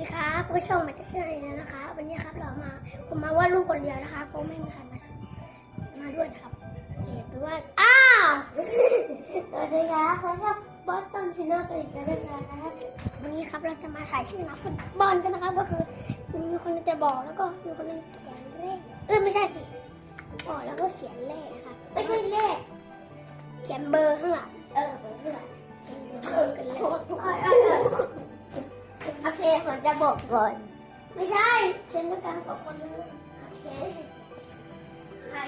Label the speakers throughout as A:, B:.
A: ดีครับผู้ชมมาที่ไหนแล้วนะคะ วันนี้ครับเรามา ผมมาวาดรูปคนเดียวนะคะเพราะไม่มีใครมามาด้วยนะครับเดี๋ยวไปวาดอ้าวสวัสดีครับเขาชอบบอสตันชินเนอร์กันอีกแล้วนะครับวันนี้ครับเราจะมาถ่ายชื่อนักฟุตบอลกันนะครับก็คือมีคนหนึงจะบอกแล้วก็มีคนนึงเขียนเลขเออไม่ใช่สิบอกแล้วก็เขียนเลขนะครับไม่ใช่เลขเขียนเบอร์ข้างหลังเออเบอร์ข้างหลังเออกันเลย
B: เคผมจะบอกก่อน
A: ไม่ใช่เขียนด้วยกันสองคนเลย
B: โอเค ใคร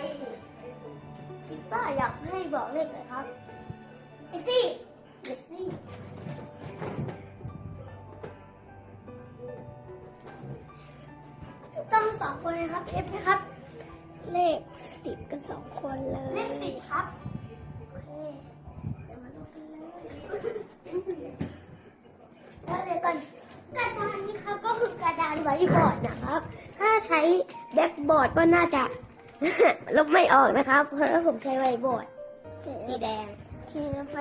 B: พี่ป้าอยากให้บอกเลขเลยครับ
A: ไอซี่
B: เดซี่
A: ต้องสองคนนะครับ เอฟนะครับ เลขสิบกันสองคนเลย
B: ครับ
A: ก็คือกระดานไว้บอร์ดนะครับ ถ้าใช้แบ็กบอร์ดก็น่าจะ ลบไม่ออกนะครับ เพราะว่าผมใช้ไวบอร์ด
B: สีแดง
A: โอเคไป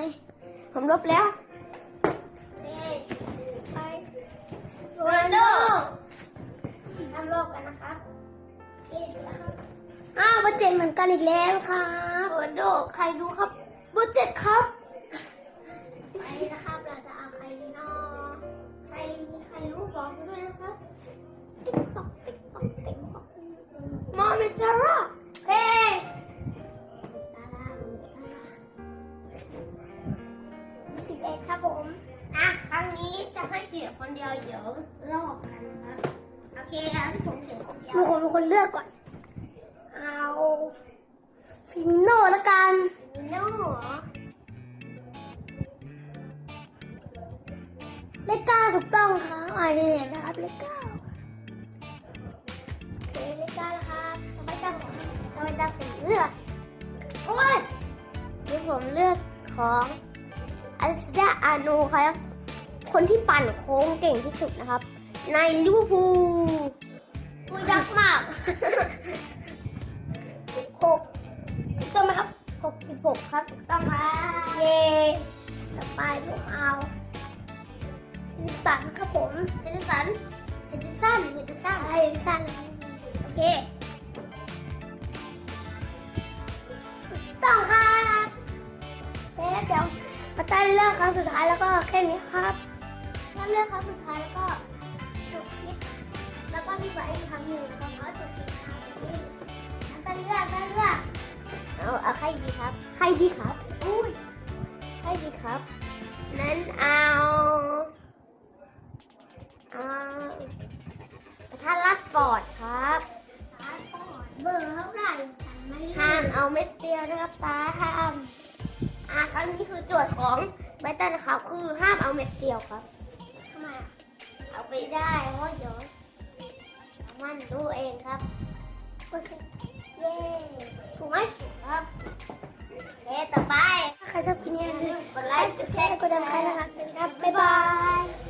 B: ผมลบแล้ว
A: ไป
B: โรนัลโดทำโลกกันนะครับ
A: เอ๊ะเสร็จแล้วครับอ้าวเบอร์เจ็ดเหมือนกันอีกแล้วครับ
B: โรนัลโดใครรู้ครับเบอร์เจ็ดครับ
A: เขี
B: ยนคนเดียวเดี๋ยวลอกกันนะครับโอเคครับผมเขียนคนเดียว
A: มีคนเป็นคนเลือกก่อน เอาฟิมิโน่ละกัน
B: มิโน่เหรอ
A: เลขเก้าถูกต้องครับอ่านี่เห็นนะครับเลขเก้าโอเคเลขเก้าแล้วครับทำไมตั้งของทำไมตั้งสีเลือก
B: โอ้ยที่ผมเลือกของอัลซาอานูครับ คนที่ปั่นโค้งเก่งที่สุดนะครับ ในลิเวอร์พูล
A: พูดยากมากหกถูกต้องไหมครับ
B: 66ครับถูกต้องครับ
A: เย่ต่อไปผมเอาฮิสันครับผม
B: เฮดสันเฮดอร์สันเฮดอร์สัน
A: ใช่ฮิสันโอเคถูกต้องครับเคแล้วเดี๋ยวมาตั้งเลือกครั้งสุดท้ายแล้วก็แค่นี้ครับ เลือกครั้งสุดท้ายแล้วก็จบคลิปแล้วก็พี่ไว้อีกครั้งหนึ่งแล้วก็ขอจบคลิปครับตั้งเลือกตั้งเลือก
B: เอาเอาใครดีครับ
A: ใครดีครับ
B: อุ้ยใครดีครับ นั้นเอาเอาประธานรัดฟอร์ดครับ
A: เบอร์เท่าไหร่ฉันไม่รู้
B: ห้ามเอาเม็ดเดียวนะครับตาห้ามอะครั้งนี้คือโจทย์ของไบตันนะครับ คือห้ามเอาเม็ดเดียวครับ
A: ทำไมอะ
B: ไปได้เพราะเดี๋ยวมันดูเองครับ
A: โอเคเย้
B: ถูกไหม
A: ถู
B: กครับเล่ต่อไป ถ
A: ้าใครชอบกินเนี่ยลืกดไลค์กดแชร์กดติดตามนะครับ บ๊ายบาย